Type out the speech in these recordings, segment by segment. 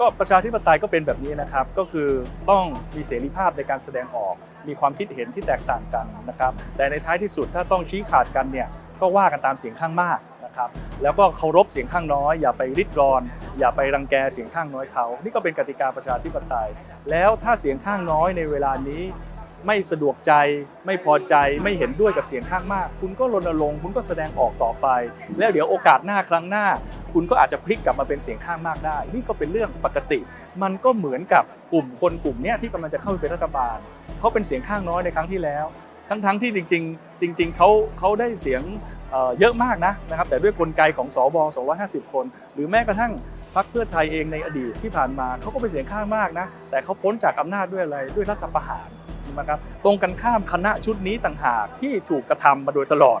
ก็ประชาธิปไตยก็เป็นแบบนี้นะครับ ก็คือต้องมีเสรีภาพในการแสดงออก มีความคิดเห็นที่แตกต่างกันนะครับ แต่ในท้ายที่สุดถ้าต้องชี้ขาดกันเนี่ยก็ว่ากันตามเสียงข้างมากนะครับ แล้วก็เคารพเสียงข้างน้อย อย่าไปริดรอน อย่าไปรังแกเสียงข้างน้อยเขา นี่ก็เป็นกติกาประชาธิปไตย แล้วถ้าเสียงข้างน้อยในเวลานี้ไม่สะดวกใจไม่พอใจไม่เห็นด้วยกับเสียงข้างมาก คุณก็รณรงค์คุณก็แสดงออกต่อไป แล้วเดี๋ยวโอกาสหน้าครั้งหน้า คุณก็อาจจะพลิกกลับมาเป็นเสียงข้างมากได้ นี่ก็เป็นเรื่องปกติ มันก็เหมือนกับกลุ่มคนกลุ่มนี้ที่กำลังจะเข้าไปเป็นรัฐบาลเขาเป็นเสียงข้างน้อยในครั้งที่แล้ว ทั้งๆที่จริง ๆ จริง ๆเขาเขาได้เสียงเยอะมากนะนะครับ แต่ด้วยกลไกของสว250 คน หรือแม้กระทั่งพรรคเพื่อไทยเองในอดีตที่ผ่านมาเขาก็เป็นเสียงข้างมากนะแต่เขาพ้นจากอำนาจด้วยอะไรด้วยรัฐประหารนะครับตรงกันข้ามคณะชุดนี้ต่างหากที่ถูกกระทำมาโดยตลอด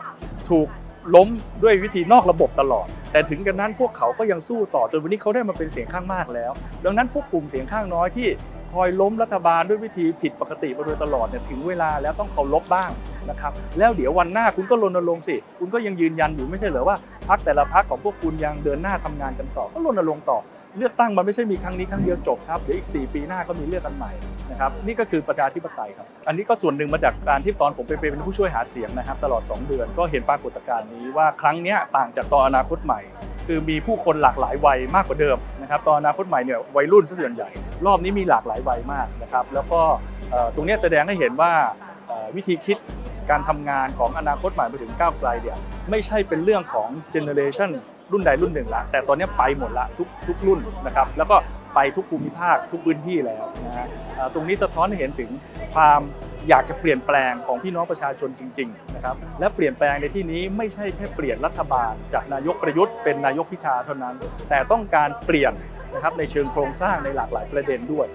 ถูกล้มด้วยวิธีนอกระบบตลอด แต่ถึงกันนั้นพวกเขาก็ยังสู้ต่อจนวันนี้เขาได้มาเป็นเสียงข้างมากแล้ว ดังนั้นพวกกลุ่มเสียงข้างน้อยที่คอยล้มรัฐบาลด้วยวิธีผิดปกติมาโดยตลอดเนี่ยถึงเวลาแล้วต้องเคารพบ้างนะครับแล้วเดี๋ยววันหน้าคุณก็รณรงค์สิ คุณก็ยังยืนยันอยู่ไม่ใช่เหรอว่าพักแต่ละพักของพวกคุณยังเดินหน้าทำงานกันต่อก็รณรงค์ต่อเลือกตั้งมันไม่ใช่มีครั้งนี้ครั้งเดียวจบครับเดี๋ยวอีก 4 ปีหน้าก็มีเลือกกันใหม่นะครับนี่ก็คือประชาธิปไตยครับ อันนี้ก็ส่วนหนึ่งมาจากการที่ตอนผมไปเป็นผู้ช่วยหาเสียงนะครับ ตลอด 2 เดือนก็เห็นปรากฏการณ์นี้ว่าครั้งนี้ต่างจากตอนอนาคตใหม่ คือมีผู้คนหลากหลายวัยมากกว่าเดิมนะครับตอนอนาคตใหม่เนี่ยวัยรุ่นซะส่วนใหญ่ รอบนี้มีหลากหลายวัยมากนะครับแล้วก็ตรงนี้แสดงให้เห็นว่าวิธีคิดการทำงานของอนาคตใหม่ไปถึงก้าวไกลเนี่ยไม่ใช่เป็นเรื่องของเจเนอเรชัน รุ่นใดรุ่นหนึ่งละแต่ตอนนี้ไปหมดละทุกทุกรุ่นนะครับแล้วก็ไปทุกภูมิภาคทุกพื้นที่แล้วนะฮะตรงนี้สะท้อนให้เห็นถึงความอยากจะเปลี่ยนแปลงของพี่น้องประชาชนจริงๆนะครับและเปลี่ยนแปลงในที่นี้ไม่ใช่แค่เปลี่ยนรัฐบาล จากนายกประยุทธ์เป็นนายกพิธาเท่านั้น แต่ต้องการเปลี่ยนนะครับในเชิงโครงสร้างในหลากหลายประเด็นด้วย